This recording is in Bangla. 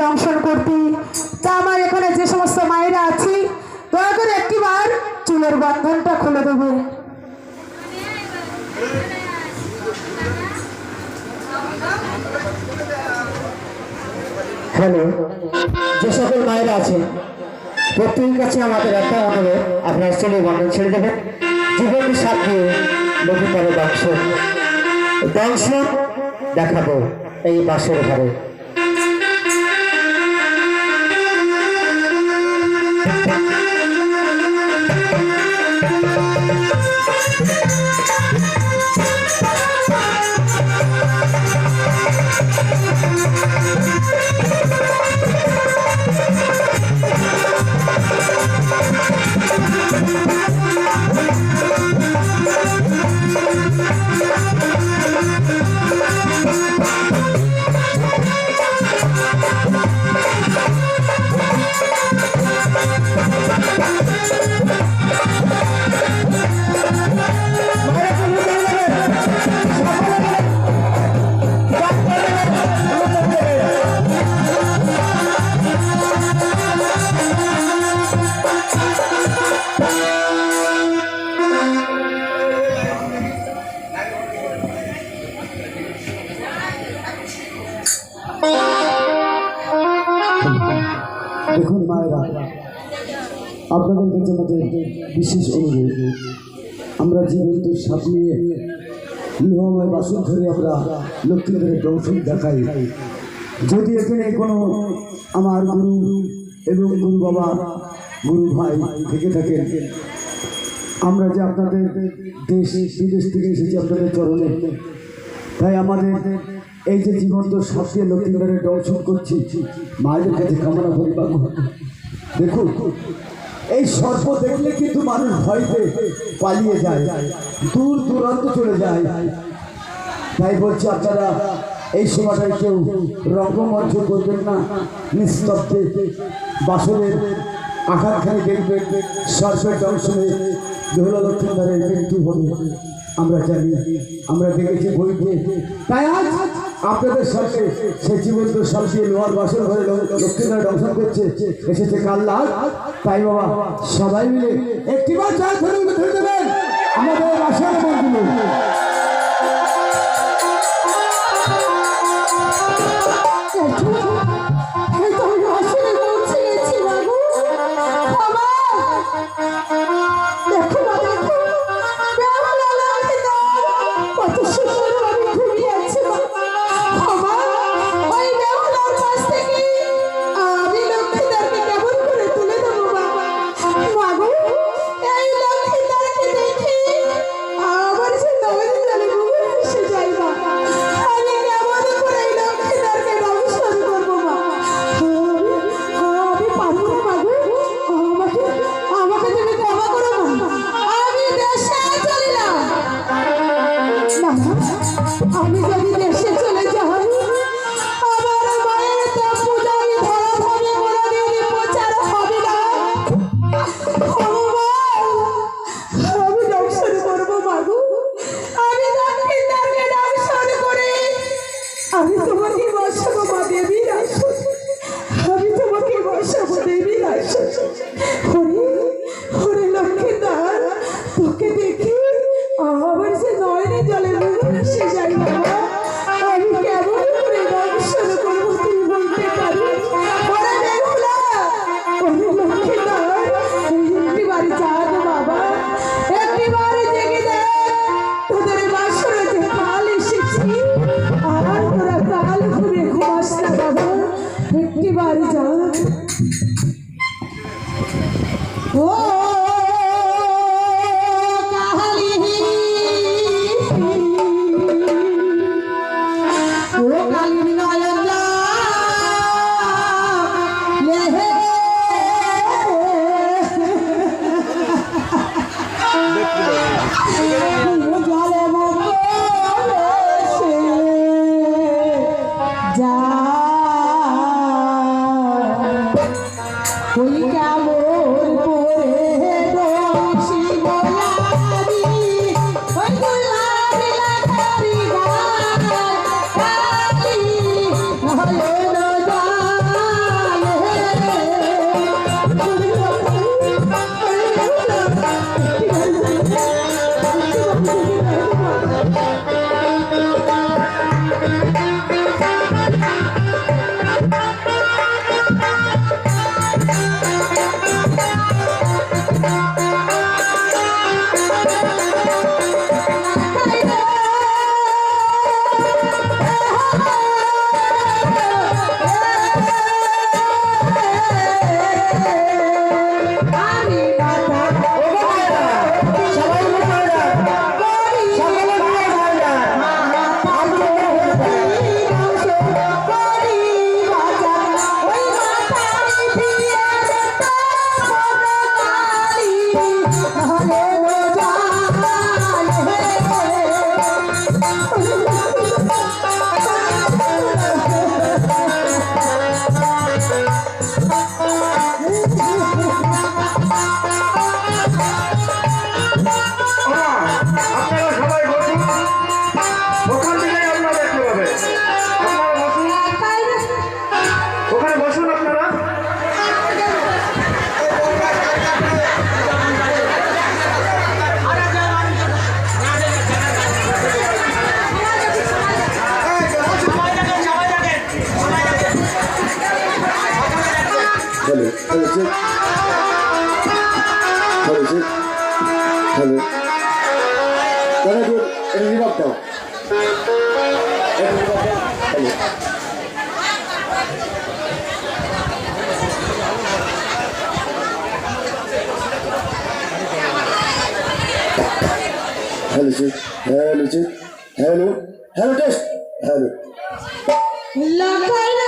মূর্তি তা আমার এখানে যে সমস্ত মায়েরা আছি, দয়া করে একটিবার চুলের বন্ধনটা খুলে দেবে। হ্যালো যে সকল মায়েরা আছে প্রত্যেকের কাছে আমাদের একটা অনুরোধ, আপনার চলে বন্ধন ছেড়ে দেবেন। জীবনের সাথে পারে বাক্স বংশ দেখাবো এই বাসের ঘরে। দেখুন আপনাদের কাছে আমাদের বিশেষ অনুরোধ আমরা জীবন্ত সাপ নিয়ে গৃহময় বাসন ধরে আমরা লক্ষ্মীদের দর্শন দেখাই, যদি এখানে কোনো আমার গুরু এবং গুরু বাবা, গুরু ভাই থেকে থাকেন, আমরা যে আপনাদের দেশ, বিদেশ থেকে এসেছি আপনাদের চরণে, তাই আমাদের এই যে জীবন্ত সাপকে লক্ষ্মীবারের দর্শন করছি মায়েদের কাছে কামনা করি দেখুন এই সর্প দেখলে কিন্তু মানুষ ভয়তে পালিয়ে যায়। দূর দূরান্ত চলে যায়। তাই বলছি আপনারা, এই সময়টায় কেউ রঙ্গমঞ্চ করবেন না, নিস্তব্ধে বাসনের আঘাতখানে দেখবেন, সর্পের দংশনে বেহুলা লক্ষ্মীধারের মৃত্যু হবে। আমরা জানি, আমরা দেখেছি বইতে, তাই আজ আপনাদের সাথে সে জীবন্ত সবচেয়ে লোহার বাসন ঘরে লক্ষ্মীধারে দর্শন করছে। এসেছে কাল্লা তাই বাবা, সবাই মিলে একটিবার জল ধরে ধরে দেবেন আমাদের বাসন মন্দিরে এই Yeah. What is it? Hello. Hello. Hello, Hello, Hello. Hello. Hello.